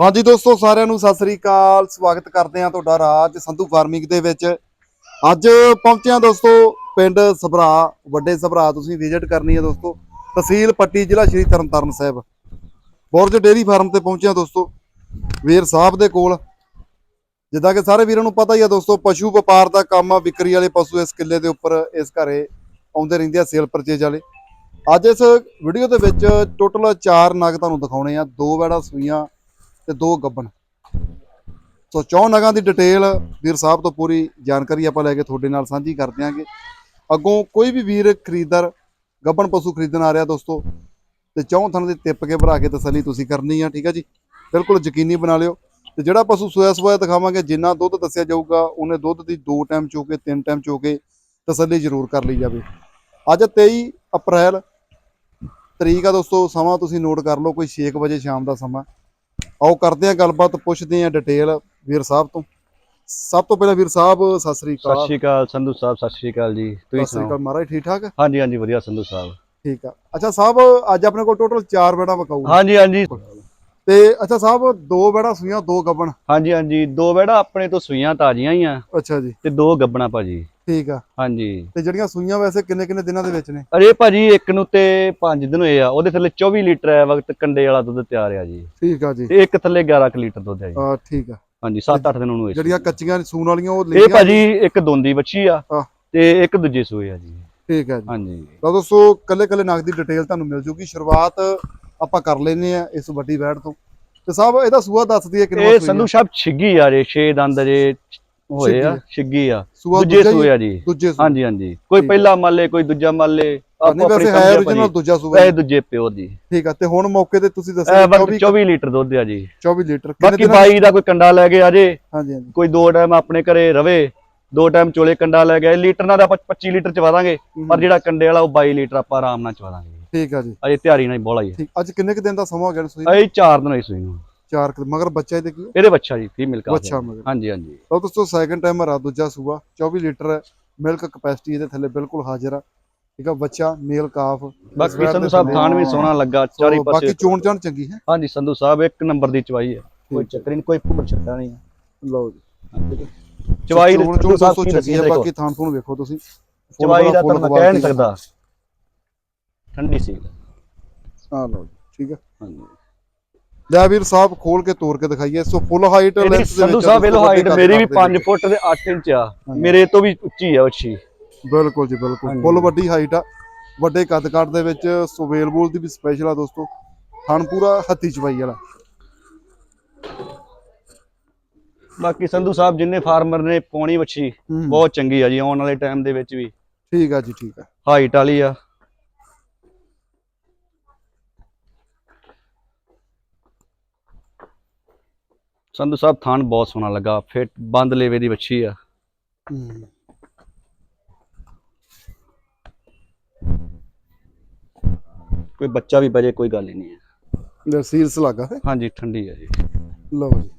ਹਾਂਜੀ ਦੋਸਤੋ, ਸਾਰਿਆਂ ਨੂੰ ਸਤਿ ਸ੍ਰੀ ਅਕਾਲ। ਸਵਾਗਤ ਕਰਦੇ ਹਾਂ ਤੁਹਾਡਾ ਰਾਜ ਸੰਧੂ ਫਾਰਮਿੰਗ ਦੇ ਵਿੱਚ। ਅੱਜ ਪਹੁੰਚਿਆ ਦੋਸਤੋ, ਪਿੰਡ ਸਭਰਾ, ਵੱਡੇ ਸਭਰਾ, ਤੁਸੀਂ ਵਿਜ਼ਿਟ ਕਰਨੀ ਹੈ ਦੋਸਤੋ। ਤਹਿਸੀਲ ਪੱਟੀ, ਜ਼ਿਲ੍ਹਾ ਸ਼੍ਰੀ ਤਰਨਤਾਰਨ ਸਾਹਿਬ। ਬੁਰਜ ਡੇਰੀ ਫਾਰਮ ਤੇ ਪਹੁੰਚਿਆ ਦੋਸਤੋ, ਵੀਰ ਸਾਹਿਬ ਦੇ ਕੋਲ। ਜਿੱਦਾਂ ਕਿ ਸਾਰੇ ਵੀਰਾਂ ਨੂੰ ਪਤਾ ਹੀ ਆ ਦੋਸਤੋ, ਪਸ਼ੂ ਵਪਾਰ ਦਾ ਕੰਮ ਆ, ਵਿਕਰੀ ਵਾਲੇ ਪਸ਼ੂ ਇਸ ਕਿੱਲੇ ਦੇ ਉੱਪਰ, ਇਸ ਘਰੇ ਆਉਂਦੇ ਰਹਿੰਦੇ ਆ ਸੇਲ ਪਰਚੇਜ ਵਾਲੇ। ਅੱਜ ਇਸ ਵੀਡੀਓ ਦੇ ਵਿੱਚ ਟੋਟਲ 4 ਨਗ ਤੁਹਾਨੂੰ ਦਿਖਾਉਣੇ ਆ, ਦੋ ਵੈੜਾ ਸੂਈਆਂ ਤੇ ਦੋ ਗੱਬਣ। ਸੋ ਚੌਂ ਨਗਾਂ ਦੀ ਡਿਟੇਲ ਵੀਰ ਸਾਹਿਬ ਤੋਂ ਪੂਰੀ ਜਾਣਕਾਰੀ ਆਪਾਂ ਲੈ ਕੇ ਤੁਹਾਡੇ ਨਾਲ ਸਾਂਝੀ ਕਰ ਦਿਆਂਗੇ। ਅੱਗੋਂ ਕੋਈ ਵੀ ਵੀਰ ਖਰੀਦਦਾਰ, ਗੱਬਣ ਪਸ਼ੂ ਖਰੀਦਣ ਆ ਰਿਹਾ ਦੋਸਤੋ, ਤੇ ਚੌਂ ਥਣ ਦੇ ਤਿੱਪ ਕੇ ਭਰਾ ਕੇ ਤਸੱਲੀ ਤੁਸੀਂ ਕਰਨੀ ਆ, ਠੀਕ ਆ ਜੀ? ਬਿਲਕੁਲ ਯਕੀਨੀ ਬਣਾ ਲਿਓ। ਤੇ ਜਿਹੜਾ ਪਸ਼ੂ ਸੋਇਆ ਸੋਇਆ ਦਿਖਾਵਾਂਗੇ, ਜਿੰਨਾ ਦੁੱਧ ਦੱਸਿਆ ਜਾਊਗਾ, ਉਹਨੇ ਦੁੱਧ ਦੀ ਦੋ ਟਾਈਮ ਚੋ ਕੇ, ਤਿੰਨ ਟਾਈਮ ਚੋ ਕੇ ਤਸੱਲੀ ਜ਼ਰੂਰ ਕਰ ਲਈ ਜਾਵੇ। ਅੱਜ 23 ਅਪ੍ਰੈਲ ਤਰੀਕ ਆ ਦੋਸਤੋ, ਸਮਾਂ ਤੁਸੀਂ ਨੋਟ ਕਰ ਲਓ, ਕੋਈ 6 ਵਜੇ ਸ਼ਾਮ ਦਾ ਸਮਾਂ। ਆਓ ਕਰਦੇ ਆ ਗੱਲਬਾਤ ਪੁੱਛਦੇ ਆ ਡਿਟੇਲ ਵੀਰ ਸਾਹਿਬ ਤੋਂ। ਸਭ ਤੋਂ ਪਹਿਲਾਂ ਵੀਰ ਸਾਹਿਬ ਸਤਿ ਸ੍ਰੀ ਸਤਿ ਅਕਾਲ ਸ਼੍ਰੀ ਅਕਾਲ ਸੰਧੂ ਸਾਹਿਬ ਸਤਿ ਸ਼੍ਰੀ ਅਕਾਲ ਜੀ। ਤੁਸੀਂ ਸਤਿ ਸ੍ਰੀ ਅਕਾਲ ਮਹਾਰਾਜ ਠੀਕ ਠਾਕ? ਹਾਂਜੀ ਹਾਂਜੀ ਵਧੀਆ ਸੰਧੂ ਸਾਹਿਬ। ਠੀਕ ਆ। ਅੱਛਾ ਸਾਹਿਬ ਅੱਜ ਆਪਣੇ ਕੋਲ ਟੋਟਲ 4 ਬੈੜਾ ਵਕਾਊ ਹਾਂਜੀ ਹਾਂਜੀ। ਤੇ ਅੱਛਾ ਸਾਹਿਬ ਦੋ ਬੈੜਾ ਸੂਈਆਂ ਦੋ ਗੱਬਣ। ਹਾਂਜੀ ਹਾਂਜੀ। ਦੋ ਬੈੜਾ ਆਪਣੇ ਤੋਂ ਸੂਈਆਂ ਤਾਜ਼ੀਆਂ ਹੀ ਆ। ਅੱਛਾ ਜੀ। ਤੇ ਦੋ ਗੱਬਣਾ ਭਾਜੀ। ਠੀਕ ਆ। ਹਾਂਜੀ। ਤੇ ਜਿਹੜੀਆਂ ਸੂਈਆਂ ਵੈਸੇ ਕਿੰਨੇ ਕਿੰਨੇ ਦਿਨਾਂ ਦੇ ਵਿੱਚ ਨੇ? ਅਰੇ ਭਾਜੀ ਇੱਕ ਨੂੰ ਤੇ 5 ਦਿਨ ਹੋਏ ਆ। ਉਹਦੇ ਥੱਲੇ 24 ਲੀਟਰ ਹੈ ਵਕਤ ਕੰਡੇ ਵਾਲਾ ਦੁੱਧ ਤਿਆਰ ਆ ਜੀ। ਠੀਕ ਆ ਜੀ। ਤੇ ਇੱਕ ਥੱਲੇ 11 ਕੁ ਲੀਟਰ ਦੁੱਧ ਹੈ ਜੀ। ਆ ਠੀਕ ਆ। ਹਾਂਜੀ 7-8 ਦਿਨ ਉਹਨੂੰ ਹੋਏ। ਜਿਹੜੀਆਂ ਕੱਚੀਆਂ ਸੂਣ ਵਾਲੀਆਂ ਉਹ ਇਹ ਲਈਆਂ? ਭਾਜੀ ਇੱਕ ਦੋਂਦੀ ਬੱਚੀ ਆ ਹਾਂ। ਤੇ ਇੱਕ ਦੂਜੇ ਸੂਏ ਆ ਜੀ। ਠੀਕ ਆ ਜੀ। ਹਾਂਜੀ। ਤਾਂ ਦੋਸਤੋ ਕੱਲੇ ਕੱਲੇ ਨਗ ਦੀ ਡਿਟੇਲ ਤੁਹਾਨੂੰ ਮਿਲ ਜੂਗੀ। ਸ਼ੁਰੂਆਤ ਆਪਾਂ ਕਰ ਲੈਨੇ ਆ ਇਸ ਵੱਡੀ ਵੈੜ ਤੋਂ। ਤੇ ਸਾਹਿਬ ਇਹਦਾ ਸੂਆ ਦੱਸ ਦਈਏ ਕਿੰਨਾ ਇਹ ਸੰਧੂ ਸਾਹਿਬ ਛਿੱਗੀ ਆ ਜੇ 6 ਦੰਦ ਜੇ ਹੋਏ ਆ ਛਿੱਗੀ ਆ। ਸੂਆ ਦੂਜੇ ਸੂਏ ਆ ਜੀ। ਹਾਂਜੀ ਹਾਂਜੀ। ਕੋਈ ਪਹਿਲਾ ਮਾਲੇ ਕੋਈ ਦੂਜਾ ਮਾਲੇ ਆਪਣੀ ਵੈਸੇ ਹੈ origignal। ਦੂਜਾ ਸੂਆ ਇਹ ਦੂਜੇ ਪਿਓ ਦੀ ਠੀਕ ਆ ਤੇ ਹੁਣ ਮੌਕੇ ਤੇ ਤੁਸੀਂ ਦੱਸਿਆ ਵਕਤ 24 24 ਲੀਟਰ ਦੁੱਧ ਆ ਜੀ। 24 ਲੀਟਰ। ਬਾਕੀ ਬਾਈ ਦਾ ਕੋਈ ਕੰਡਾ ਲੈ ਕੇ ਆ ਜੇ। ਹਾਂਜੀ ਹਾਂਜੀ। ਕੋਈ ਦੋ ਟਾਈਮ ਆਪਣੇ ਘਰੇ ਰਵੇ ਦੋ ਟਾਈਮ ਚੋਲੇ ਕੰਡਾ ਲੈ ਗਿਆ ਲੀਟਰ ਨਾਲ ਆਪਾਂ 25 ਲੀਟਰ ਚਵਾ ਦਾਂਗੇ ਪਰ ਜਿਹੜਾ ਕੰਡੇ ਵਾਲਾ ਉਹ 22 ਲੀਟਰ ਆਪਾਂ ਆਰਾਮ ਨਾਲ ਚਵਾ ਦਾਂਗੇ ਠੀਕ ਆ ਜੀ। ਅਜੇ ਤਿਆਰੀ ਨਾਲ ਬੋਲਾ ਹੀ ਹੈ ਠੀਕ ਅੱਜ ਕਿੰਨੇ ਕੁ ਦਿਨ ਦਾ ਸਮਾਂ ਹੋ ਗਿਆ ਸੂਈ ਅਜੇ 4 ਦਿਨ ਹੋਈ ਸੂਈ ਨੂੰ। ਚਾਰ ਕੁ- ਮਗਰ ਬੱਚਾ ਇਹਦੇ ਕੀ ਇਹਦੇ ਬੱਚਾ ਜੀ ਫੀਮੇਲ ਕਾ ਬੱਚਾ ਮਗਰ। ਹਾਂਜੀ ਹਾਂਜੀ। ਤਾਂ ਦੋਸਤੋ ਸੈਕੰਡ ਟਾਈਮ ਆ ਦੂਜਾ ਸੂਆ 24 ਲੀਟਰ ਮਿਲਕ ਕਪੈਸਿਟੀ ਇਹਦੇ ਥੱਲੇ ਬਿਲਕੁਲ ਹਾਜ਼ਰ ਆ। ਠੀਕ ਆ ਬੱਚਾ ਮੇਲ ਕਾਫ ਬਾਕੀ ਸੰਧੂ ਸਾਹਿਬ ਖਾਣ ਵੀ ਸੋਹਣਾ ਲੱਗਾ ਚਾਰੇ ਸੋ ਬਾਕੀ ਪਾਸੇ ਚੋਣ ਚਾਣ ਚੰਗੀ ਹੈ? ਹਾਂਜੀ ਸੰਧੂ ਸਾਹਿਬ ਇੱਕ ਨੰਬਰ ਦੀ ਚਵਾਈ ਹੈ। ਕੋਈ ਚੱਕਰ ਨਹੀਂ ਕੋਈ ਭੁੱਲ ਛੱਡਾ ਨਹੀਂ ਹੈ। ਲਓ ਜੀ। ਚਵਾਈ ਦੇ ਚੋਣ ਚੋਣ ਦੋਸਤੋ ਚੰਗੀ ਹੈ ਬਾਕੀ ਥਾਂ ਥੂਣ ਵੇਖੋ ਤੁਸੀਂ। ਚਵਾਈ ਦਾ ਤਾਂ ਮੈਂ ਕਹਿ ਨਹੀਂ ਸਕਦਾ। ਠੰਡੀ ਸੀ। ਹਾਂ ਲਓ ਜੀ ਠੀਕ ਹੈ। ਹਾਂਜੀ। ਲੈ ਵੀਰ ਸਾਹਿਬ ਖੋਲ ਕੇ ਤੋੜ ਕੇ ਦਿਖਾਈਏ। ਸੋ ਫੁੱਲ ਹਾਈਟ ਇਹਦੀ ਸੰਧੂ ਸਾਹਿਬ ਇਹ ਹਾਈਟ ਮੇਰੀ ਵੀ 5 ਫੁੱਟ ਦੇ 8 ਇੰਚ ਆ। ਮੇਰੇ ਤੋਂ ਵੀ ਉੱਚੀ ਆ ਉੱਚੀ ਬਿਲਕੁਲ ਜੀ ਬਿਲਕੁਲ। ਫੁੱਲ ਵੱਡੀ ਹਾਈਟ ਆ। ਵੱਡੇ ਕੱਦ ਕੱਦ ਦੇ ਵਿੱਚ ਸੁਵੇਲ ਬੋਲ ਦੀ ਵੀ ਸਪੈਸ਼ਲ ਆ ਦੋਸਤੋ। ਥਣ ਪੂਰਾ ਹੱਥੀ ਚਵਾਈ ਵਾਲਾ। ਬਾਕੀ ਸੰਧੂ ਸਾਹਿਬ ਜਿੰਨੇ ਫਾਰਮਰ ਨੇ ਪੌਣੀ ਵੱਛੀ। ਬਹੁਤ ਚੰਗੀ ਆ ਜੀ ਆਉਣ ਵਾਲੇ ਟਾਈਮ ਦੇ ਵਿੱਚ ਵੀ। ਠੀਕ ਆ ਜੀ ਠੀਕ ਆ। ਹਾਈਟ ਵਾਲੀ ਆ। ਸੰਧੂ ਸਾਹਿਬ ਥਾਨ ਬਹੁਤ ਸੋਹਣਾ ਲੱਗਾ ਫਿੱਟ ਬੰਦ ਲੇਵੇ ਦੀ ਵੱਛੀ ਆ। ਹੂੰ। ਕੋਈ ਬੱਚਾ ਵੀ ਬਜੇ ਕੋਈ ਗੱਲ ਹੀ ਨਹੀਂ ਹੈ। ਲੈ ਸੀਲਸ ਲੱਗਾ ਹੈ। ਹਾਂਜੀ ਠੰਡੀ ਆ ਜੀ। ਲਓ ਜੀ।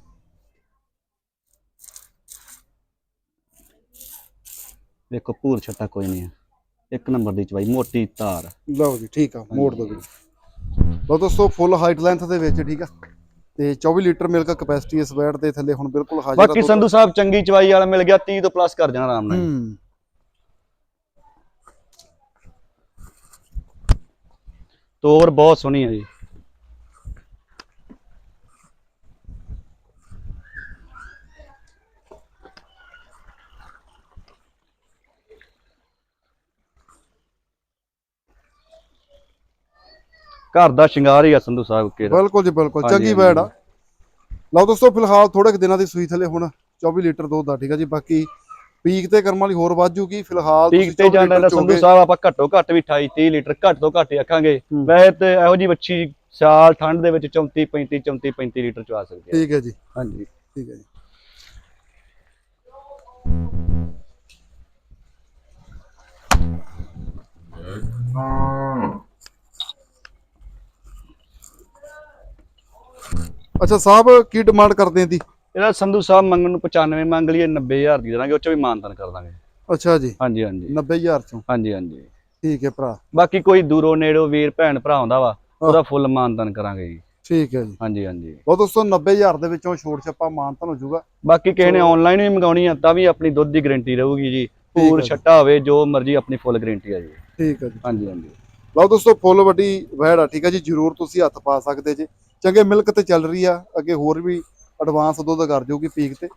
ਵੇਖੋ ਭੂਰ ਛੱਟਾ ਕੋਈ ਨਹੀਂ ਹੈ। ਇੱਕ ਨੰਬਰ ਦੀ ਚਵਾਈ ਮੋਟੀ ਤਾਰ ਲਓ ਜੀ ਠੀਕ ਆ ਮੋੜ ਦੋ। ਜੀ ਲਓ ਦੋਸਤੋ ਫੁੱਲ ਹਾਈਟ ਲੈਂਥ ਦੇ ਵਿੱਚ ਠੀਕ ਆ। ਤੇ 24 ਲੀਟਰ ਮਿਲਕ ਕਪੈਸਿਟੀ ਇਸ ਬੈਡ ਦੇ ਥੱਲੇ ਹੁਣ ਬਿਲਕੁਲ ਹਾਜ਼ਰ ਆ ਬਾਕੀ। ਸੰਧੂ ਸਾਹਿਬ ਚੰਗੀ ਚਵਾਈ ਵਾਲਾ ਮਿਲ ਗਿਆ 30 ਤੋਂ ਪਲੱਸ ਕਰ ਜਾਣਾ ਆਰਾਮ ਨਾਲ ਹੂੰ ਤੋਰ ਬਹੁਤ ਸੋਹਣੀ ਹੈ ਜੀ ਘਰ ਦਾ ਸ਼ਿੰਗਾਰ ਹੀ ਆ ਸੰਧੂ ਸਾਹਿਬ ਕੇ ਬਿਲਕੁਲ ਜੀ ਬਿਲਕੁਲ। ਚੰਗੀ। ਬੈਡ ਆ। ਲਓ ਦੋਸਤੋ ਫਿਲਹਾਲ ਥੋੜੇ ਦਿਨਾਂ ਦੀ ਸੂਈ ਥੱਲੇ ਹੁਣ 24 ਲੀਟਰ ਦੁੱਧ ਆ ਠੀਕ ਆ ਜੀ। ਬਾਕੀ ਪੀਕ ਤੇ ਕਰਮ ਵਾਲੀ ਹੋਰ ਵੱਧ ਜੂਗੀ। ਫਿਲਹਾਲ ਪੀਕ ਤੇ 24 ਜਾਂਦਾ ਲੀਟਰ ਸੰਧੂ। ਸਾਹਿਬ ਆਪਾਂ ਘੱਟੋ ਘੱਟ ਵੀ 28 30 ਲੀਟਰ ਘੱਟ ਤੋਂ ਘੱਟ ਹੀ ਆਖਾਂਗੇ ਹੂੰ। ਵੈਸੇ ਤੇ ਇਹੋ ਜੀ ਵੱਛੀ ਸਿਆਲ ਠੰਡ ਦੇ ਵਿੱਚ 34 35 34 35 ਲੀਟਰ ਚਵਾ ਸਕਦੇ ਆ। ਠੀਕ ਹੈ ਜੀ। ਹਾਂਜੀ। ਠੀਕ ਹੈ ਜੀ। ਅੱਛਾ ਸਾਹਿਬ ਕੀ ਡਿਮਾਂਡ ਕਰਦੇ ਆਂ ਦੀ ਇਹਦਾ ਸੰਧੂ ਸਾਹਿਬ ਮੰਗਣ ਨੂੰ 95 ਮੰਗ ਲਈਏ 90000 ਦੀ ਦੇਵਾਂਗੇ ਉਹ ਚ ਵੀ ਮਾਨਤਨ ਕਰ ਦਾਂਗੇ। ਅੱਛਾ ਜੀ। ਹਾਂਜੀ ਹਾਂਜੀ। 90000 ਚੋਂ? ਹਾਂਜੀ ਹਾਂਜੀ। ਠੀਕ ਹੈ ਭਰਾ। ਬਾਕੀ ਕੋਈ ਦੂਰੋਂ ਨੇੜੋਂ ਵੀਰ ਭੈਣ ਭਰਾ ਆਉਂਦਾ ਵਾ ਉਹਦਾ ਫੁੱਲ ਮਾਨਤਨ ਕਰਾਂਗੇ ਜੀ। ਠੀਕ ਹੈ ਜੀ। ਹਾਂਜੀ ਹਾਂਜੀ। ਉਹ ਦੋਸਤੋ 90000 ਦੇ ਵਿੱਚੋਂ ਛੋਟ ਛੱਪਾ ਮਾਨਤਨ ਹੋ ਜਾਊਗਾ। ਬਾਕੀ ਕਿਸੇ ਨੇ ਆਨਲਾਈਨ ਵੀ ਮੰਗਾਉਣੀ ਆ ਤਾਂ ਵੀ ਆਪਣੀ ਦੁੱਧ ਦੀ ਗਾਰੰਟੀ ਰਹੂਗੀ ਜੀ। ਪੂਰ। ਛੱਟਾ ਹੋਵੇ ਜੋ ਮਰਜ਼ੀ ਆਪਣੀ ਫੁੱਲ ਗਾਰੰਟੀ ਆ ਜੀ। ਠੀਕ ਹੈ ਜੀ। ਹਾਂਜੀ ਹਾਂਜੀ। ਲਓ ਦੋਸਤੋ ਫੁੱਲ ਵੱਡੀ ਵੈੜ ਆ ਠੀਕ ਹੈ ਜੀ ਜਰੂਰ ਤੁਸੀਂ ਹੱਥ ਪਾ ਸਕਦੇ ਜੀ। ਚੰਗੇ ਮਿਲਕ ਤੇ ਚੱਲ ਰਹੀ ਆ ਅੱਗੇ ਹੋਰ ਵੀ ਐਡਵਾਂਸ ਦੁੱਧ ਕਰ ਜਾਊਗੀ ਪੀਕ ਤੇ।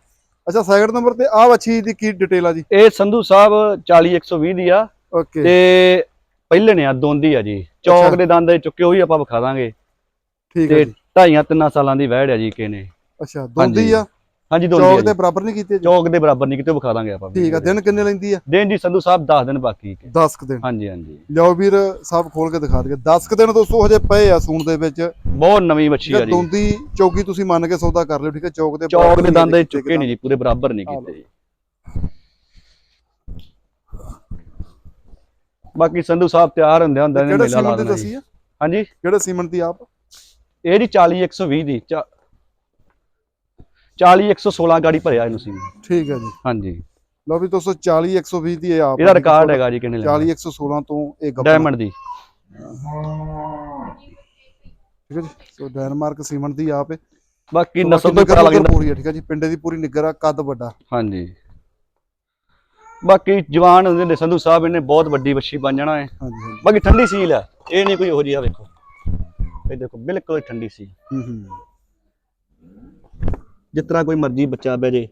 ਅੱਛਾ ਸੈਕਿੰਡ ਨੰਬਰ ਤੇ ਆਹ ਵੱਛੀ ਦੀ ਕੀ ਡਿਟੇਲ ਆ ਜੀ? ਇਹ ਸੰਧੂ ਸਾਹਿਬ 40 120 ਦੀ ਆ। ਓਕੇ ਤੇ ਪਹਿਲੇ ਨੇ ਆ ਦੋਂਦੀ ਆ ਜੀ। ਚੌਕ ਦੇ ਦੰਦ ਚੁੱਕੇ ਉਹੀ ਆਪਾਂ ਵਿਖਾ ਦਾਂਗੇ। ਠੀਕ ਹੈ ਤੇ ਜੀ। ਢਾਈਆਂ ਤਿੰਨਾਂ ਸਾਲਾਂ ਦੀ ਵਹਿੜ ਆ ਜੀ ਕਿਸੇ ਨੇ। ਅੱਛਾ ਦੋਂਦੀ। ਆ? ਹਾਂਜੀ ਦੋਂਦੀ ਚੌਕ ਜੀ। ਬਰਾਬਰ ਨਹੀਂ ਕੀਤੇ ਚੌਕ ਦੇ ਬਰਾਬਰ ਨਹੀਂ ਕਿਤੇ ਵਿਖਾ ਦਾਂਗੇ ਆਪਾਂ ਠੀਕ ਆ ਦਿਨ ਕਿੰਨੇ ਲੈਂਦੀ ਆ? ਦਿਨ ਜੀ ਸੰਧੂ ਸਾਹਿਬ 10 ਦਿਨ ਬਾਕੀ ਕੇ 10 ਕੁ ਦਿਨ। ਹਾਂਜੀ ਹਾਂਜੀ। ਲਿਓ ਵੀਰ ਸਭ ਖੋਲ ਕੇ ਦਿਖਾ ਦਈਏ। 10 ਕੁ ਦਿਨ ਦੋਸਤੋ ਹਜੇ ਪਏ ਆ ਸੂਣ ਦੇ ਵਿੱਚ। ਬਹੁਤ ਨਵੀਂ ਠੀਕ ਆ ਜੀ। ਦੋਂਦੀ ਚੌਕੀ ਤੁਸੀਂ ਮੰਨ ਕੇ ਸੌਦਾ ਕਰ ਲਿਓ ਠੀਕ ਹੈ ਚੌਕ ਦੇ ਚੌਕ ਦੇ ਦੰਦ ਚੁੱਕੇ ਨਹੀਂ ਜੀ ਪੂਰੇ ਬਰਾਬਰ ਨਹੀਂ ਕੀਤੇ ਜੀ। ਬਾਕੀ ਸੰਧੂ ਸਾਹਿਬ ਤਿਆਰ ਹੁੰਦੇ ਹੁੰਦੇ ਨੇ ਮੇਲਾ ਲਾ ਸੀਮਨ ਦੀ ਦੇਣਾ ਦੱਸੀ ਜੀ ਆ ਹਾਂਜੀ। ਕਿਹੜੇ ਸੀਮਨ ਦੀ ਆਪ? ਇਹ ਜੀ 40 120 ਦੀ। 40 116 ਗਾੜੀ ਭਰਿਆ ਇਹਨੂੰ ਸੀ। ਠੀਕ ਹੈ ਜੀ। ਹਾਂਜੀ। ਲਓ ਵੀ ਦੋਸਤੋ 40 120 ਦੀ ਇਹ ਆਪ ਇਹਦਾ ਰਿਕਾਰਡ ਹੈਗਾ ਜੀ ਕਿੰਨੇ 40 116 ਤੋਂ ਇਹ ਗੱਭਣ ਡਾਇਮੰਡ ਦੀ। ਠੀਕ ਹੈ ਜੀ। ਸੋ ਡੈਨਮਾਰਕ ਸੀਮਨ ਦੀ ਆਪ ਹੈ ਬਾਕੀ ਨਸਲ ਤੋਂ ਪਤਾ ਨਿੱਘਰ ਲੱਗ ਜਾਂਦਾ ਪੂਰੀ ਹੈ ਠੀਕ ਹੈ ਜੀ। ਪਿੰਡੇ ਦੀ ਪੂਰੀ ਨਿੱਗਰ ਆ ਕੱਦ ਵੱਡਾ। ਹਾਂਜੀ। ਬਾਕੀ ਜਵਾਨ ਹੁੰਦੇ ਨੇ ਸੰਧੂ ਸਾਹਿਬ ਇਹਨੇ ਬਹੁਤ ਵੱਡੀ ਵੱਛੀ ਬਣ ਜਾਣਾ ਹੈ ਬਾਕੀ ਠੰਡੀ ਸੀਲ ਆ। ਇਹ ਨਹੀਂ ਕੋਈ ਉਹੋ ਜਿਹੀ ਆ ਵੇਖੋ। ਇਹ ਦੇਖੋ ਬਿਲਕੁਲ ਠੰਡੀ ਸੀ ਹੂੰ ਹੂੰ। ਜਿਸ ਤਰ੍ਹਾਂ ਕੋਈ ਮਰਜ਼ੀ ਬੱਚਾ ਬਹਿ ਜੇ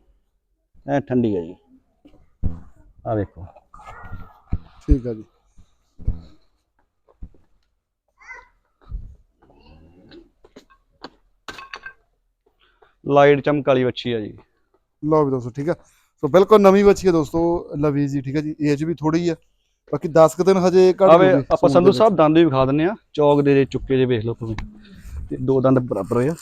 ਐ ਠੰਡੀ ਹੈ ਜੀ। ਆ ਵੇਖੋ। ਠੀਕ ਹੈ ਜੀ। ਲਾਈਟ ਚਮਕ ਵਾਲੀ ਵੱਛੀ ਆ ਜੀ। ਲਓ ਵੀ ਦੋਸਤੋ ਠੀਕ ਹੈ ਸੋ ਬਿਲਕੁਲ ਨਵੀਂ ਬੱਚੀ ਹੈ ਦੋਸਤੋ ਲਵੀ ਜੀ ਠੀਕ ਹੈ ਜੀ। ਏਜ ਵੀ ਥੋੜੀ ਹੈ ਬਾਕੀ 10 ਕੁ ਦਿਨ ਹਜੇ ਘੱਟ ਆਵੇ ਆਪਾਂ ਸੰਧੂ ਸਾਹਿਬ ਦੰਦ ਵੀ ਵਿਖਾ ਦਿੰਨੇ ਆ। ਚੌਕ ਦੇ ਚੁੱਕੇ ਜੇ ਵੇਖ ਲਓ ਤੁਸੀਂ ਤੇ ਦੋ ਦੰਦ ਬਰਾਬਰ ਆ।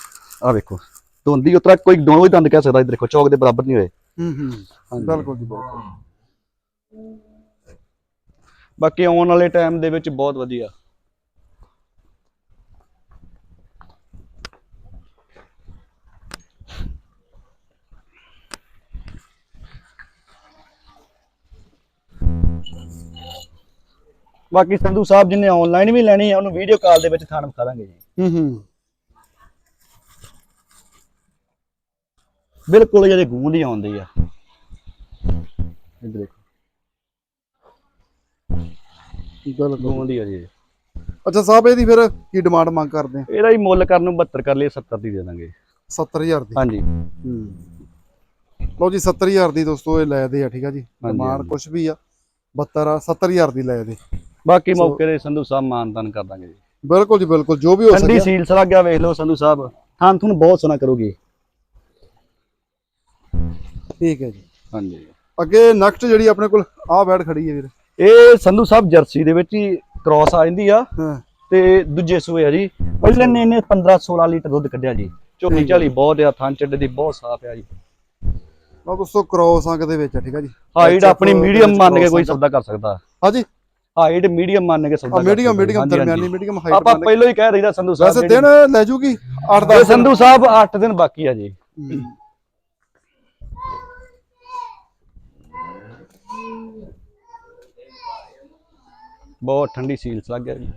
ਆ ਵੇਖੋ। ਦੋਂਦੀ ਉਤਰਾ ਕੋਈ ਦੋ ਹੀ ਦੰਦ ਕਹਿ ਸਕਦਾ ਇੱਧਰ ਦੇਖੋ ਚੌਕ ਦੇ ਬਰਾਬਰ ਨਹੀਂ ਹੋਏ। ਹੂੰ ਹੂੰ। ਬਿਲਕੁਲ ਜੀ ਬਿਲਕੁਲ ਬਾਕੀ ਆਉਣ ਵਾਲੇ ਟਾਈਮ ਦੇ ਵਿੱਚ ਬਹੁਤ ਵਧੀਆ ਬਾਕੀ ਸੰਧੂ ਸਾਹਿਬ ਜਿਹਨੇ ਆਨਲਾਈਨ ਵੀ ਲੈਣੀ ਹੈ ਉਹਨੂੰ ਵੀਡੀਓ ਕਾਲ ਦੇ ਵਿੱਚ ਥਾਣ ਵਿਖਾ ਦਾਂਗੇ ਜੀ ਹੂੰ ਹੂੰ ਬਿਲਕੁਲ ਜਿਹਦੇ ਗੂੰਦ ਹੀ ਆਉਂਦੀ ਆ। ਇੱਧਰ ਦੇਖੋ। ਬਿਲਕੁਲ ਗੂੰਦ ਹੀ ਆ ਜੀ ਅੱਛਾ ਸਾਹਿਬ ਇਹਦੀ ਫਿਰ ਕੀ ਡਿਮਾਂਡ ਮੰਗ ਕਰਦੇ ਆ? ਇਹਦਾ ਹੀ ਮੁੱਲ ਕਰਨ ਨੂੰ 72 ਕਰ ਲਈ 70 ਦੀ ਦੇ ਦਾਂਗੇ। 70000 ਦੀ? ਹਾਂਜੀ। ਲਓ ਜੀ 70000 ਦੀ ਦੋਸਤੋ ਇਹ ਲੈ ਦੇ ਆ ਠੀਕ ਆ ਜੀ? ਡਿਮਾਂਡ। ਕੁਛ ਵੀ ਆ 72 ਆ 70000 ਦੀ ਲੈ ਦੇ। ਬਾਕੀ ਮੌਕੇ ਦੇ ਸੰਧੂ ਸਾਹਿਬ ਮਾਨਤਨ ਕਰ ਦਾਂਗੇ ਜੀ। ਬਿਲਕੁਲ ਜੀ ਬਿਲਕੁਲ ਜੋ ਵੀ ਹੋ ਠੰਡੀ ਸਕਿਆ। ਸੀਲ ਸਰਾ ਗਿਆ ਵੇਖ ਲਓ ਸੰਧੂ ਸਾਹਿਬ। ਥਾਂ ਤੁਹਾਨੂੰ ਬਹੁਤ ਸੋਹਣਾ ਕਰੋਗੇ। ਠੀਕ ਹੈ ਜੀ। ਹਾਂਜੀ। ਅੱਗੇ ਨੈਕਸਟ ਜਿਹੜੀ ਆਪਣੇ ਕੋਲ ਆਹ ਬੈਡ ਖੜੀ ਹੈ ਵੀਰ। ਇਹ ਸੰਧੂ ਸਾਹਿਬ ਜਰਸੀ ਦੇ ਵਿੱਚ ਹੀ ਕ੍ਰਾਸ ਆ ਜਾਂਦੀ ਆ। ਹਾਂ। ਤੇ ਦੂਜੇ ਸੂਏ ਆ ਜੀ। ਪਹਿਲੇ ਨੇ ਇਹਨੇ 15 16 ਲੀਟਰ ਦੁੱਧ ਕੱਢਿਆ ਜੀ। ਹੈ। ਝਾਲੀ ਬਹੁਤ ਆ ਥਾਂ ਚੱਡੇ ਦੀ ਬਹੁਤ ਸਾਫ਼ ਆ ਜੀ। ਲਓ ਦੋਸਤੋ ਕ੍ਰੋਸ ਅੰਗ ਦੇ ਵਿੱਚ ਆ ਠੀਕ ਆ ਜੀ। ਹਾਈਟ ਆਪਣੀ ਮੀਡੀਅਮ ਮੰਨ ਕੇ ਕੋਈ। ਸੌਦਾ ਕਰ ਸਕਦਾ। ਹਾਂਜੀ। ਹਾਈਟ ਮੀਡੀਅਮ ਮੰਨ ਕੇ ਸੌਦਾ ਆ ਮੀਡੀਅਮ। ਮੀਡੀਅਮ ਦਰਮਿਆਨੀ। ਮੀਡੀਅਮ ਹਾਈਟ ਆਪਾਂ ਪਹਿਲਾਂ ਹੀ ਕਹਿ ਰਹੀਦਾ ਸੰਧੂ ਸਾਹਿਬ ਵੈਸੇ ਦਿਨ ਲੈ ਜੂਗੀ 8 ਇਹ 10 ਸੰਧੂ ਸਾਹਿਬ 8 ਦਿਨ ਬਾਕੀ ਆ ਜੀ। ਬਹੁਤ ਠੰਡੀ ਸੀਲਸ ਲੱਗ ਗਿਆ ਜੀ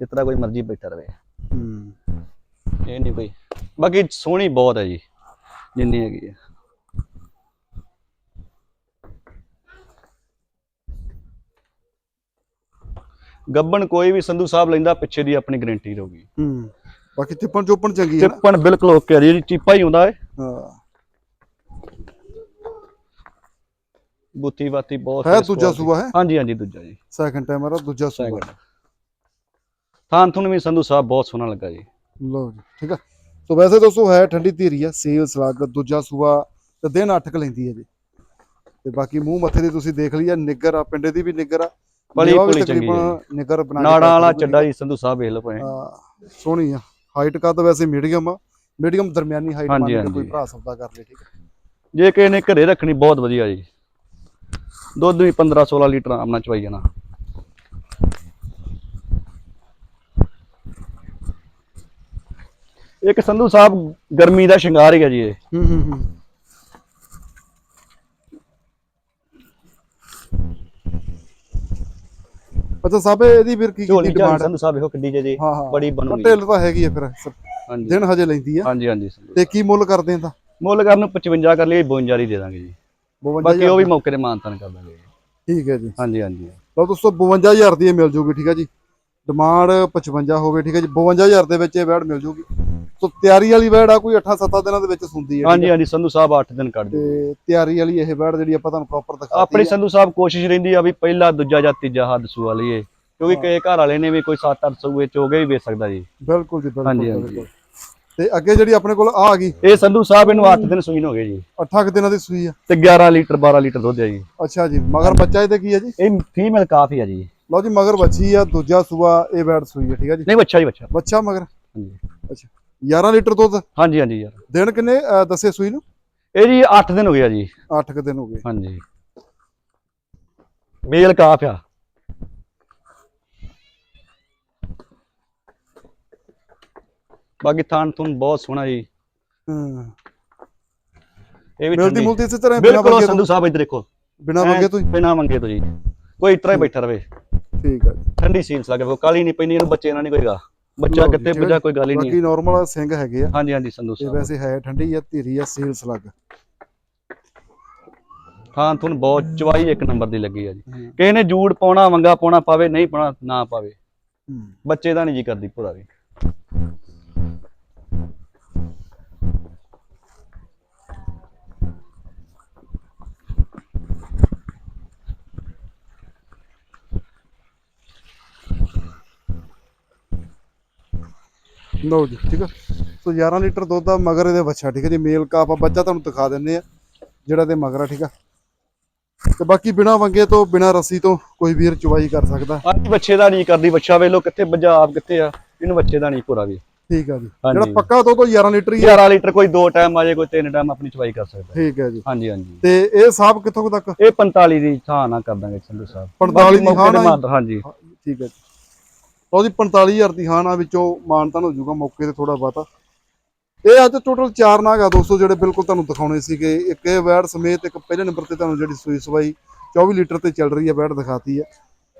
ਜਿਤਨਾ ਕੋਈ ਮਰਜ਼ੀ ਬੈਠਾ ਰਵੇ। ਹੂੰ। ਇਹ ਨਹੀਂ ਕੋਈ। ਬਾਕੀ ਸੋਹਣੀ ਬਹੁਤ ਹੈ ਜੀ ਜਿੰਨੀ ਹੈਗੀ ਹੈ। ਗੱਬਣ ਕੋਈ ਵੀ ਸੰਧੂ ਸਾਹਿਬ ਲੈਂਦਾ ਪਿੱਛੇ ਦੀ ਆਪਣੀ ਗਾਰੰਟੀ ਰਹੂਗੀ। ਹੂੰ। ਬਾਕੀ ਤਿੱਪਣ ਚੋਪਣ ਚੰਗੀ ਹੈ ਨਾ। ਬਿਲਕੁਲ ਓਕੇ ਆ ਜੀ ਚੀਪਾ ਹੀ ਹੁੰਦਾ ਹੈ ਹਾਂ। ਬੁੱਤੀ ਬਾਤੀ ਬਹੁਤ ਹੈ ਦੂਜਾ। ਸੂਆ ਹੈ? ਹਾਂਜੀ ਹਾਂਜੀ ਦੂਜਾ ਜੀ। ਸੈਕੰਡ ਟਾਈਮ ਆ ਦੂਜਾ ਸੂਆ। ਥਾਂ ਤੁਹਾਨੂੰ ਵੀ ਸੰਧੂ ਸਾਹਿਬ ਬਹੁਤ ਸੋਹਣਾ ਲੱਗਾ ਜੀ। ਲਓ ਜੀ ਠੀਕ ਆ? ਸੋ ਵੈਸੇ ਦੋਸਤੋ ਹੈ ਠੰਡੀ ਧੀਰੀ ਆ ਸੇਲ ਸਲੱਗ ਦੂਜਾ ਸੂਆ ਤੇ ਦਿਨ 8 ਕ ਲੈਂਦੀ ਹੈ ਜੀ। ਤੇ ਬਾਕੀ ਮੂੰਹ ਮੱਥੇ ਦੀ ਤੁਸੀਂ ਦੇਖ ਲਈ ਆ ਨਿੱਗਰ ਆ ਪਿੰਡੇ ਦੀ ਵੀ ਨਿੱਗਰ ਆ। ਵੀ ਭੁਲੀ ਚੰਗੀ ਨਿੱਗਰ ਬਣਾ ਕੇ ਨਾੜਾਂ ਵਾਲਾ। ਚੱਡਾ ਜੀ ਸੰਧੂ ਸਾਹਿਬ ਵੇਖ ਲਓ ਭਾਵੇਂ। ਹਾਂ, ਸੋਹਣੀ ਆ। ਹਾਈਟ ਕੱਦ ਵੈਸੇ ਮੀਡੀਅਮ ਆ। ਮੀਡੀਅਮ ਦਰਮਿਆਨੀ ਹਾਈਟ ਮੰਨ ਕੇ ਕੋਈ। ਭਰਾ ਸੌਦਾ ਕਰ ਲੇ ਠੀਕ ਹੈ ਜੇ ਕਿਸੇ ਨੇ ਘਰੇ ਰੱਖਣੀ ਬਹੁਤ ਵਧੀਆ ਜੀ। ਦੁੱਧ ਵੀ 15 16 ਲੀਟਰ ਆਰਾਮ ਨਾਲ ਚਵਾਈ ਜਾਣਾ। ਇੱਕ ਸੰਧੂ ਸਾਹਿਬ ਗਰਮੀ ਦਾ ਸ਼ਿੰਗਾਰ ਹੀ ਹੈ ਜੀ ਇਹ। ਹੂੰ ਹੂੰ ਹੂੰ। ਅੱਛਾ ਸਾਹਿਬ ਇਹਦੀ ਫਿਰ ਕੀ ਝਾਲੀ ਡਿਮਾਂਡ ਸੰਧੂ ਸਾਹਿਬ ਵੇਖੋ ਕਿੱਡੀ ਜੇ ਜੀ ਹਾਂ ਹਾਂ। ਬੜੀ ਬਣੂਗੀ। ਢਿੱਲ ਤਾਂ ਹੈਗੀ ਆ ਫਿਰ ਹਾਂਜੀ। ਦਿਨ ਹਜੇ ਲੈਂਦੀ ਆ। ਹਾਂਜੀ ਹਾਂਜੀ। ਤੇ ਕੀ ਮੁੱਲ ਕਰਦੇ ਆ ਤਾਂ? ਮੁੱਲ ਕਰਨ ਨੂੰ 55 ਕਰ ਲਈ 52 ਦੀ ਦੇ ਦਾਂਗੇ ਜੀ। 52 ਬਾਕੀ ਉਹ ਵੀ ਮੌਕੇ ਤੇ ਮਾਨਤਨ ਕਰ ਦਾਂਗੇ। ਠੀਕ ਹੈ ਜੀ। ਹਾਂਜੀ ਹਾਂਜੀ। ਲਓ ਦੋਸਤੋ 52000 ਦੀ ਇਹ ਮਿਲ ਜੂਗੀ ਠੀਕ ਹੈ ਜੀ। ਡਿਮਾਂਡ 55 ਹੋਵੇ ਠੀਕ ਹੈ ਜੀ। 52000 ਦੇ ਵਿੱਚ ਇਹ ਵੈੜ ਮਿਲ ਜੂਗੀ। ਸੋ ਤਿਆਰੀ ਵਾਲੀ ਵੈੜ ਆ ਕੋਈ 8-7 ਦਿਨਾਂ ਦੇ ਵਿੱਚ ਸੁੰਦੀ ਹੈ ਹਾਂਜੀ ਹਾਂਜੀ ਸੰਧੂ ਸਾਹਿਬ 8 ਦਿਨ ਕੱਢ ਤੇ ਤਿਆਰੀ ਵਾਲੀ ਇਹ ਵੈੜ ਜਿਹੜੀ ਆਪਾਂ ਤੁਹਾਨੂੰ ਪ੍ਰੋਪਰ ਦਿਖਾਤੀ ਆਪਣੀ ਸੰਧੂ ਸਾਹਿਬ ਕੋਸ਼ਿਸ਼ ਰਹਿੰਦੀ ਆ ਵੀ ਪਹਿਲਾ ਦੂਜਾ ਜਾਂ ਤੀਜਾ ਹੱਦ ਸੂਆ ਲਈਏ ਕਿਉਂਕਿ ਕਈ ਘਰ ਵਾਲੇ ਨੇ ਵੀ ਕੋਈ 7-8 ਸੂਏ ਚੋਗੇ ਵੀ ਵੇਚ ਸਕਦਾ ਜੀ। ਬਿਲਕੁਲ ਜੀ ਬਿਲਕੁਲ ਹਾਂਜੀ, ਹਾਂਜੀ। ਤੇ ਅੱਗੇ ਜਿਹੜੀ ਆਪਣੇ ਕੋਲ ਆ ਆ ਗਈ ਇਹ ਸੰਧੂ ਸਾਹਿਬ ਇਹਨੂੰ 8 ਦਿਨ ਸੂਈ ਨੂੰ ਹੋ ਗਏ ਜੀ। 8 ਕੁ ਦਿਨਾਂ ਦੀ ਸੂਈ ਆ। ਤੇ 11 ਲੀਟਰ 12 ਲੀਟਰ ਦੁੱਧ ਹੈ ਜੀ। ਅੱਛਾ ਜੀ ਮਗਰ ਬੱਚਾ ਇਹਦੇ ਕੀ ਹੈ ਜੀ? ਇਹ ਫੀਮੇਲ ਕਾਫੀ ਆ ਜੀ। ਲਓ ਜੀ ਮਗਰ ਬੱਚੀ ਆ ਦੂਜਾ ਸੂਆ ਇਹ ਵੈੜ ਸੂਈ ਹੈ ਠੀਕ ਹੈ ਜੀ? ਨਹੀਂ ਬੱਚਾ ਜੀ ਬੱਚਾ। ਬੱਚਾ ਮਗਰ? ਹਾਂਜੀ। ਅੱਛਾ 11 ਲੀਟਰ ਦੁੱਧ? ਹਾਂਜੀ ਹਾਂਜੀ ਯਾਰ। ਦਿਨ ਕਿੰਨੇ ਦੱਸੇ ਸੂਈ ਨੂੰ? ਇਹ ਜੀ 8 ਦਿਨ ਹੋ ਗਿਆ ਜੀ। 8 ਕੁ ਦਿਨ ਹੋ ਗਏ। ਹਾਂਜੀ। ਮੇਲ ਕਾਫ ਆ। ਬਾਕੀ ਥਾਨ ਤੁਹਾਨੂੰ ਬਹੁਤ ਸੋਹਣਾ ਜੀ। ਹਾਂ। ਇਹ ਵੀ ਮਿਲਦੀ ਮੁਲਦੀ ਇਸੇ ਤਰ੍ਹਾਂ ਬਿਨਾ ਬਿਲਕੁਲ ਸੰਧੂ ਸਾਹਿਬ ਇੱਧਰ ਦੇਖੋ। ਬਿਨਾ ਮੰਗੇ ਤੋਂ? ਬਿਨਾ ਮੰਗੇ ਤੋਂ ਜੀ। ਕੋਈ ਇਤਰਾ ਹੀ ਬੈਠਾ ਰਵੇ। ਠੀਕ ਹੈ ਜੀ। ਠੰਡੀ ਸੀਲਸ ਲੱਗੇ ਕਾਲੀ ਨਹੀਂ ਪੈਂਦੀ ਇਹਨੂੰ ਬੱਚੇ ਨਾਲ ਨਹੀਂ ਕੋਈਗਾ ਬੱਚਾ ਕਿੱਥੇ ਹੈ। ਕੋਈ ਗੱਲ ਹੀ ਨਹੀਂ। ਬਾਕੀ ਨਾਰਮਲ ਸਿੰਘ ਹੈਗੇ ਆ। ਹਾਂਜੀ ਹਾਂਜੀ ਸੰਧੂ ਸਾਹਿਬ। ਵੈਸੇ ਹੈ ਠੰਡੀ ਆ ਧੀਰੀ ਆ ਸੀਲ ਸਲੱਗ। ਹਾਂ ਤੁਹਾਨੂੰ ਬਹੁਤ ਚਵਾਈ ਇੱਕ ਨੰਬਰ ਦੀ ਲੱਗੀ ਆ ਜੀ। ਕਿਸੇ ਨੇ ਜੂੜ ਪਾਉਣਾ ਮੰਗਾ ਪਾਉਣਾ ਪਾਵੇ ਨਹੀਂ ਪਾਉਣਾ ਨਾ ਪਾਵੇ। ਬੱਚੇ ਦਾ ਨਹੀਂ ਜੀ ਕਰਦੀ ਪੂਰਾ ਵੀ। ਲਓ ਜੀ ਠੀਕ ਆ? ਸੋ 11 ਲੀਟਰ ਦੁੱਧ ਦਾ ਮਗਰ ਇਹਦੇ ਬੱਚਾ ਠੀਕ ਹੈ ਜੀ? ਮੇਲ ਕਾਪ ਆ ਬੱਚਾ ਤੁਹਾਨੂੰ ਦਿਖਾ ਦਿੰਨੇ ਆ ਜਿਹੜਾ ਤੇ ਮਗਰ ਆ ਠੀਕ ਆ? ਤੇ ਬਾਕੀ ਬਿਨਾ ਵੰਗੇ ਤੋਂ ਬਿਨਾ ਰੱਸੀ ਤੋਂ ਕੋਈ ਵੀਰ ਚੁਵਾਈ ਕਰ ਸਕਦਾ। ਹਾਂਜੀ ਬੱਚੇ ਦਾ ਨਹੀਂ ਕਰਦੀ ਬੱਚਾ ਵੇਲੋ ਕਿੱਥੇ ਪੰਜਾਬ ਕਿੱਥੇ ਆ ਇਹਨੂੰ ਬੱਚੇ ਦਾ ਨਹੀਂ ਪੂਰਾ ਵੀ। ਠੀਕ ਆ ਜੀ। ਜਿਹੜਾ ਪੱਕਾ ਦੁੱਧ ਉਹ 11 ਲੀਟਰ ਹੀ ਆ। 11 ਲੀਟਰ ਕੋਈ ਦੋ ਟਾਈਮ ਆ ਜਾਏ ਕੋਈ ਤਿੰਨ ਟਾਈਮ ਆਪਣੀ ਚਵਾਈ ਕਰ ਸਕਦਾ। ਠੀਕ ਹੈ ਜੀ। ਹਾਂਜੀ ਹਾਂਜੀ। ਤੇ ਇਹ ਸਾਹਬ ਕਿੱਥੋਂ ਕੁ ਤੱਕ? ਇਹ 45 ਦੀ ਥਾਂ ਨਾ ਕਰ ਦਾਂਗੇ ਸੰਧੂ ਸਾਹਿਬ। 45 ਦੀ ਥਾਂ ਹਾਂਜੀ। ਠੀਕ ਹੈ ਜੀ। ਲਓ ਜੀ 45000 ਦੀ ਹਾਨਾ ਵਿੱਚੋਂ ਮਾਨਤਾਨ ਹੋ ਜਾਊਗਾ ਮੌਕੇ ਤੇ ਥੋੜਾ ਬਾਤਾ ਇਹ ਅੱਜ ਟੋਟਲ ਚਾਰ ਨਾਗ ਆ ਦੋਸਤੋ, ਜਿਹੜੇ ਬਿਲਕੁਲ ਤੁਹਾਨੂੰ ਦਿਖਾਉਣੇ ਸੀਗੇ। ਇੱਕ ਇਹ ਵੈੜ ਸਮੇਤ ਇੱਕ ਪਹਿਲੇ ਨੰਬਰ ਤੇ ਤੁਹਾਨੂੰ ਜਿਹੜੀ ਸੂਈ ਸਵਾਈ 24 ਲੀਟਰ ਤੇ ਚੱਲ ਰਹੀ ਹੈ ਵੈੜ ਦਿਖਾਤੀ ਹੈ।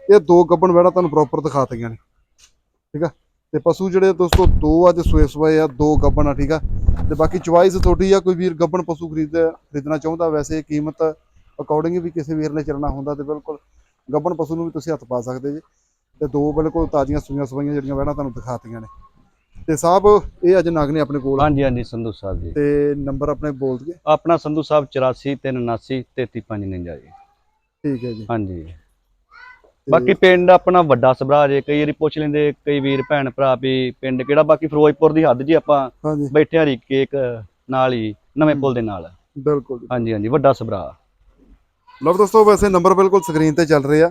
ਇਹ ਦੋ ਗੱਬਣ ਵੈੜਾਂ ਤੁਹਾਨੂੰ ਪ੍ਰੋਪਰ ਦਿਖਾਤੀਆਂ ਨੇ। ਠੀਕ ਆ? ਤੇ ਪਸ਼ੂ ਜਿਹੜੇ ਦੋਸਤੋ, ਦੋ ਅੱਜ ਸੂਏ ਸਵਾਏ ਆ, ਦੋ ਗੱਬਣ ਆ, ਠੀਕ ਆ? ਤੇ ਬਾਕੀ ਚੁਆਇਸ ਤੁਹਾਡੀ ਆ, ਕੋਈ ਵੀਰ ਗੱਬਣ ਪਸ਼ੂ ਖਰੀਦ ਖਰੀਦਣਾ ਚਾਹੁੰਦਾ, ਵੈਸੇ ਕੀਮਤ ਅਕੋਰਡਿੰਗ ਵੀ ਕਿਸੇ ਵੀਰ ਨੇ ਚੱਲਣਾ ਹੁੰਦਾ ਤੇ ਬਿਲਕੁਲ ਗੱਬਣ ਪਸ਼ੂ ਨੂੰ ਵੀ ਤੁਸੀਂ ਹੱਥ ਪਾ ਸਕਦੇ ਜੀ। ਤੇ ਦੋ ਬਿਲਕੁਲ ਤਾਜ਼ੀਆਂ ਸੂਈਆਂ ਸਵਾਈਆਂ ਜਿਹੜੀਆਂ ਵੈੜਾਂ ਤੁਹਾਨੂੰ ਦਿਖਾਤੀਆਂ ਨੇ। ਤੇ ਸਾਹਿਬ ਇਹ ਅੱਜ ਨਗ ਨੇ ਆਪਣੇ ਕੋਲ। ਹਾਂਜੀ ਹਾਂਜੀ ਸੰਧੂ ਸਾਹਿਬ ਜੀ। ਤੇ ਨੰਬਰ ਆਪਣੇ ਬੋਲ ਦਈਏ। ਆਪਣਾ ਸੰਧੂ ਸਾਹਿਬ 84 379 33549 ਜੀ। ਠੀਕ ਹੈ ਜੀ। ਹਾਂਜੀ। ਬਾਕੀ ਪਿੰਡ ਆਪਣਾ ਵੱਡਾ ਸਭਰਾ ਜੇ ਕਈ ਵਾਰੀ ਪੁੱਛ ਲੈਂਦੇ ਕਈ ਵੀਰ ਭੈਣ ਭਰਾ ਵੀ ਪਿੰਡ ਕਿਹੜਾ ਬਾਕੀ ਫਿਰੋਜ਼ਪੁਰ ਦੀ ਹੱਦ ਜੀ ਆਪਾਂ ਹਾਂਜੀ। ਬੈਠੇ ਹਰੀ ਕੇਕ ਨਾਲ ਹੀ ਨਵੇਂ ਪੁਲ ਦੇ ਨਾਲ। ਬਿਲਕੁਲ ਹਾਂਜੀ ਹਾਂਜੀ ਵੱਡਾ ਸਭਰਾ। ਲਓ ਦੋਸਤੋ ਵੈਸੇ ਨੰਬਰ ਬਿਲਕੁਲ ਸਕਰੀਨ ਤੇ ਚੱਲ ਰਹੇ ਆ।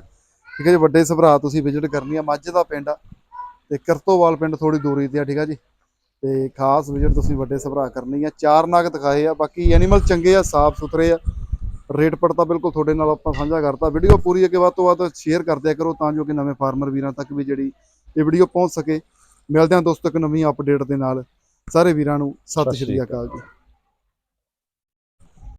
ਠੀਕ ਹੈ ਜੀ ਵੱਡੇ ਸਭਰਾ ਤੁਸੀਂ ਵਿਜ਼ਿਟ ਕਰਨੀ ਆ ਮੱਝ ਦਾ ਪਿੰਡ ਆ ਤੇ ਕਰਤੋਵਾਲ ਪਿੰਡ ਥੋੜੀ ਦੂਰੀ ਤੇ ਆ ਠੀਕ ਆ ਜੀ। ਤੇ ਖਾਸ ਵਿਜ਼ਿਟ ਤੁਸੀਂ ਵੱਡੇ ਸਭਰਾ ਕਰਨੀ ਆ ਚਾਰ ਨਾਗ ਦਿਖਾਏ ਆ ਬਾਕੀ ਐਨੀਮਲ ਚੰਗੇ ਆ ਸਾਫ਼ ਸੁਥਰੇ ਆ ਰੇਟ ਪੜਤਾ ਬਿਲਕੁਲ ਤੁਹਾਡੇ ਨਾਲ ਆਪਾਂ ਸਾਂਝਾ ਕਰਤਾ। ਵੀਡੀਓ ਪੂਰੀ ਅੱਗੇ ਵੱਧ ਤੋਂ ਵੱਧ ਸ਼ੇਅਰ ਕਰ ਦਿਆ ਕਰੋ ਤਾਂ ਜੋ ਕਿ ਨਵੇਂ ਫਾਰਮਰ ਵੀਰਾਂ ਤੱਕ ਵੀ ਜਿਹੜੀ ਇਹ ਵੀਡੀਓ ਪਹੁੰਚ ਸਕੇ। ਮਿਲਦੇ ਹਾਂ ਦੋਸਤੋ ਇੱਕ ਨਵੀਂ ਅਪਡੇਟ ਦੇ ਨਾਲ। ਸਾਰੇ ਵੀਰਾਂ ਨੂੰ ਸਤਿ ਸ਼੍ਰੀ ਅਕਾਲ ਜੀ।